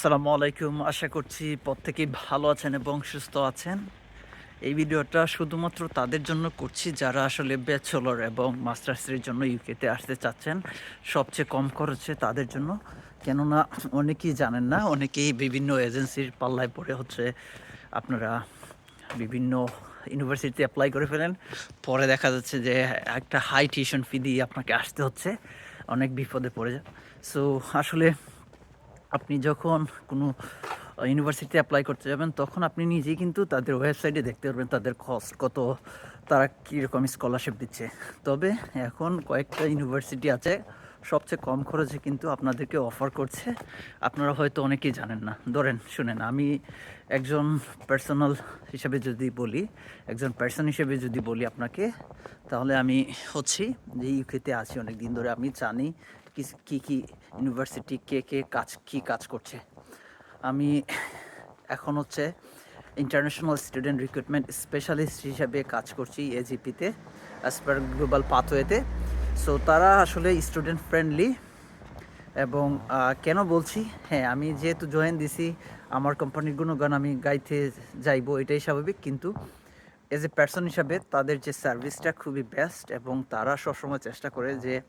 আসসালামু আলাইকুম। আশা করছি প্রত্যেকেই ভালো আছেন এবং সুস্থ আছেন। এই ভিডিওটা শুধুমাত্র তাদের জন্য করছি, যারা আসলে ব্যাচেলর এবং মাস্টার্সের জন্য ইউকেতে আসতে চাচ্ছেন। সবচেয়ে কম খরচে তাদের জন্য। কেননা অনেকেই জানেন না, অনেকেই বিভিন্ন এজেন্সির পাল্লায় পড়ে হচ্ছে আপনারা বিভিন্ন ইউনিভার্সিটিতে অ্যাপ্লাই করে ফেলেন। পরে দেখা যাচ্ছে যে একটা হাই টিউশন ফি দিয়ে আপনাকে আসতে হচ্ছে। অনেক বিপদে পড়ে যান। সো আসলে আপনি যখন কোনো ইউনিভার্সিটিতে অ্যাপ্লাই করতে যাবেন, তখন আপনি নিজেই কিন্তু তাদের ওয়েবসাইটে দেখতে পারবেন তাদের কস্ট কত, তারা কীরকম স্কলারশিপ দিচ্ছে। তবে এখন কয়েকটা ইউনিভার্সিটি আছে, সবচেয়ে কম খরচে কিন্তু আপনাদেরকে অফার করছে। আপনারা হয়তো অনেকেই জানেন না। ধরেন, শুনেন, আমি একজন পার্সোনাল হিসেবে যদি বলি, একজন পার্সন হিসেবে যদি বলি আপনাকে, তাহলে আমি হচ্ছি, যে ইউকেতে আছি অনেক দিন ধরে আমি জানি কি- কি ইউনিভার্সিটি কে কে কাজ, কি কাজ করছে? আমি এখন হচ্ছে ইন্টারন্যাশনাল স্টুডেন্ট রিক্রুটমেন্ট স্পেশালিস্ট হিসাবে কাজ করছি এজিপিতে অ্যাজ পার গ্লোবাল পাথওয়েতে সো তারা আসলে স্টুডেন্ট ফ্রেন্ডলি এবং কেন বলছি? হ্যাঁ আমি যেহেতু জয়েন দিছি, আমার কোম্পানির গুণগান আমি গাইতে যাইবো, এটাই স্বাভাবিক। কিন্তু এজ এ পার্সন হিসাবে তাদের যে সার্ভিসটা খুবই বেস্ট এবং তারা সবসময় চেষ্টা করে যে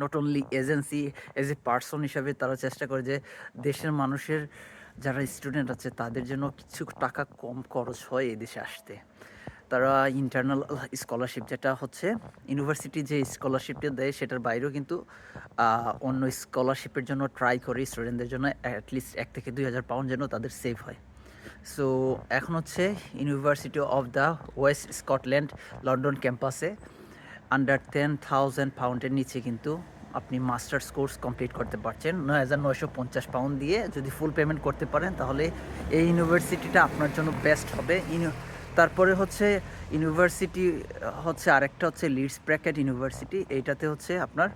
not only agency as a person হিসাবে তারা চেষ্টা করে যে দেশের মানুষের যারা স্টুডেন্ট আছে, তাদের জন্য কিছু টাকা কম খরচ হয় এই দেশে আসতে। তারা ইন্টারনাল স্কলারশিপ যেটা হচ্ছে ইউনিভার্সিটি যে স্কলারশিপটা দেয়, সেটার বাইরেও কিন্তু অন্য স্কলারশিপের জন্য ট্রাই করে স্টুডেন্টদের জন্য অ্যাটলিস্ট এক থেকে দুই হাজার পাউন্ড যেন তাদের সেভ হয়। সো এখন হচ্ছে University of the West Scotland London ক্যাম্পাসে আন্ডার টেন থাউজেন্ড পাউন্ডের নিচে কিন্তু আপনি মাস্টার্স কোর্স কমপ্লিট করতে পারছেন। নয় হাজার নয়শো পঞ্চাশ পাউন্ড দিয়ে যদি ফুল পেমেন্ট করতে পারেন, তাহলে এই ইউনিভার্সিটিটা আপনার জন্য বেস্ট হবে। তারপরে হচ্ছে ইউনিভার্সিটি হচ্ছে আরেকটা হচ্ছে লিডস ব্র্যাকেট ইউনিভার্সিটি এইটাতে হচ্ছে আপনার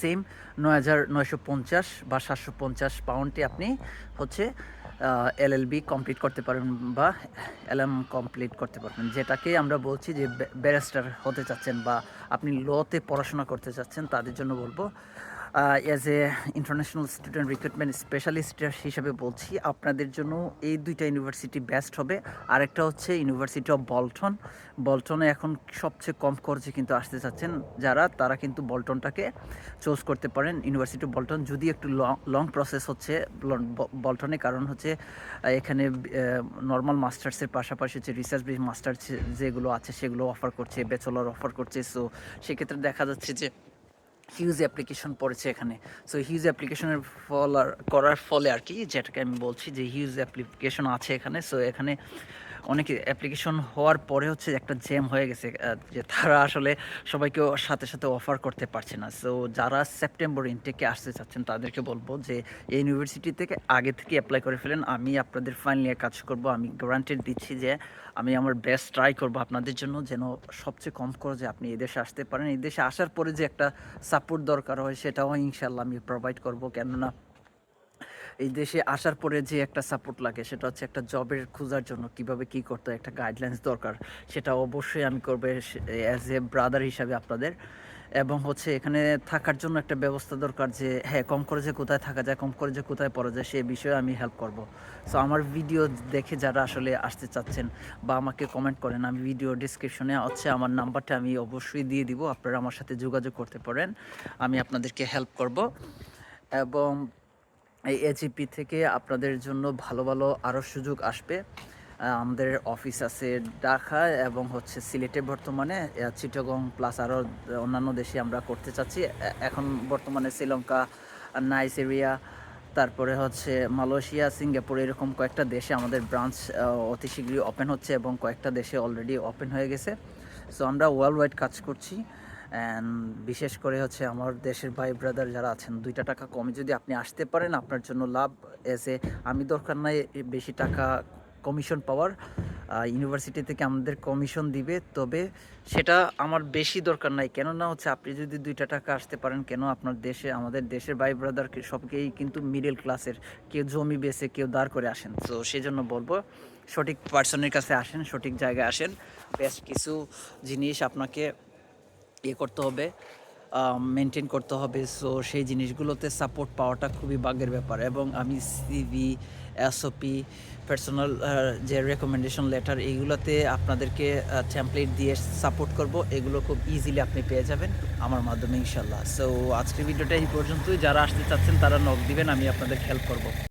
সেম নয় হাজার নয়শো পঞ্চাশ বা সাতশো পঞ্চাশ পাউন্ডে আপনি হচ্ছে এলএলবি কমপ্লিট করতে পারবেন বা এলএম কমপ্লিট করতে পারবেন। যেটাকে আমরা বলছি যে ব্যারিস্টার হতে চাচ্ছেন বা আপনি লতে পড়াশোনা করতে চাচ্ছেন, তাদের জন্য বলব as a international student recruitment specialist হিসাবে বলছি, আপনাদের জন্য এই দুইটা ইউনিভার্সিটি বেস্ট হবে। আরেকটা হচ্ছে ইউনিভার্সিটি অফ বল্টন বল্টনে এখন সবচেয়ে কম খরচে কিন্তু আসতে চাচ্ছেন যারা, তারা কিন্তু বল্টনটাকে চুজ করতে পারেন। ইউনিভার্সিটি অফ বল্টন যদি একটু লং লং প্রসেস হচ্ছে বল- বল্টনে কারণ হচ্ছে এখানে নর্মাল মাস্টার্সের পাশাপাশি হচ্ছে রিসার্চ বেস মাস্টার্স যেগুলো আছে সেগুলো অফার করছে ব্যাচেলর অফার করছে। সো সেক্ষেত্রে দেখা যাচ্ছে যে হিউজ অ্যাপ্লিকেশন পড়েছে এখানে। সো হিউজ অ্যাপ্লিকেশনের ফল আর করার ফলে আর কি, যেটাকে আমি বলছি যে হিউজ অ্যাপ্লিকেশন আছে এখানে। সো এখানে অনেক অ্যাপ্লিকেশন হওয়ার পরে হচ্ছে একটা জ্যাম হয়ে গেছে যে তারা আসলে সবাইকে সাথে সাথে অফার করতে পারছে না। সো যারা সেপ্টেম্বর ইনটেকে আসতে চাচ্ছেন, তাদেরকে বলব যে এই ইউনিভার্সিটি থেকে আগে থেকে অ্যাপ্লাই করে ফেলেন। আমি আপনাদের ফাইল নিয়ে কাজ করব। আমি গ্যারান্টেড দিচ্ছি যে আমি আমার বেস্ট ট্রাই করব আপনাদের জন্য, যেন সবচেয়ে কম খরচে আপনি এই দেশে আসতে পারেন। এই দেশে আসার পরে যে একটা সাপোর্ট দরকার হয়, সেটাও ইনশাল্লাহ আমি প্রোভাইড করব। কেননা এই দেশে আসার পরে যে একটা সাপোর্ট লাগে, সেটা হচ্ছে একটা জবের খোঁজার জন্য কীভাবে কি করতে একটা গাইডলাইন্স দরকার, সেটা অবশ্যই আমি করব অ্যাজ এ ব্রাদার হিসাবে আপনাদের। এবং হচ্ছে এখানে থাকার জন্য একটা ব্যবস্থা দরকার যে হ্যাঁ কম খরচে কোথায় থাকা যায়, কম খরচে কোথায় পড়া যায়, সে বিষয়ে আমি হেল্প করব। সো আমার ভিডিও দেখে যারা আসলে আসতে চাচ্ছেন বা আমাকে কমেন্ট করেন, আমি ভিডিও ডিসক্রিপশনে হচ্ছে আমার নাম্বারটা আমি অবশ্যই দিয়ে দিব, আপনারা আমার সাথে যোগাযোগ করতে পারেন, আমি আপনাদেরকে হেল্প করব। এবং এই এজিপি থেকে আপনাদের জন্য ভালো ভালো আরও সুযোগ আসবে। আমাদের অফিস আছে ঢাকা এবং হচ্ছে সিলেটে বর্তমানে। চিটাগং প্লাস আরও অন্যান্য দেশে আমরা করতে চাচ্ছি। এখন বর্তমানে শ্রীলঙ্কা, নাইজেরিয়া, তারপরে হচ্ছে মালয়েশিয়া, সিঙ্গাপুর এরকম কয়েকটা দেশে আমাদের ব্রাঞ্চ অতি শীঘ্রই ওপেন হচ্ছে এবং কয়েকটা দেশে অলরেডি ওপেন হয়ে গেছে। সো আমরা ওয়ার্ল্ড ওয়াইড কাজ করছি। অ্যান্ড বিশেষ করে হচ্ছে আমার দেশের ভাই ব্রাদার যারা আছেন, দুইটা টাকা কমে যদি আপনি আসতে পারেন, আপনার জন্য লাভ এসে আমি দরকার নাই বেশি টাকা কমিশন পাওয়ার। ইউনিভার্সিটি থেকে আমাদের কমিশন দিবে, তবে সেটা আমার বেশি দরকার নাই। কেননা হচ্ছে আপনি যদি দুইটা টাকা আসতে পারেন, কেন আপনার দেশে, আমাদের দেশের ভাই ব্রাদার সবকেই কিন্তু মিডল ক্লাসের কেউ জমি বেচে, কেউ দাঁড় করে আসেন। তো সেই জন্য বলব, সঠিক পার্সনের কাছে আসেন, সঠিক জায়গায় আসেন। বেশ কিছু জিনিস আপনাকে ইয়ে করতে হবে মেনটেন করতে হবে। সো সেই জিনিসগুলোতে সাপোর্ট পাওয়াটা খুবই ভাগ্যের ব্যাপার এবং আমি সিভি এসওপি পার্সোনাল যে রেকমেন্ডেশন লেটার এইগুলোতে আপনাদেরকে টেমপ্লেট দিয়ে সাপোর্ট করব। এগুলো খুব ইজিলি আপনি পেয়ে যাবেন আমার মাধ্যমে ইনশাল্লাহ সো আজকের ভিডিওটা এই পর্যন্তই। যারা আসতে চাচ্ছেন, তারা নক দিবেন, আমি আপনাদের হেল্প করব।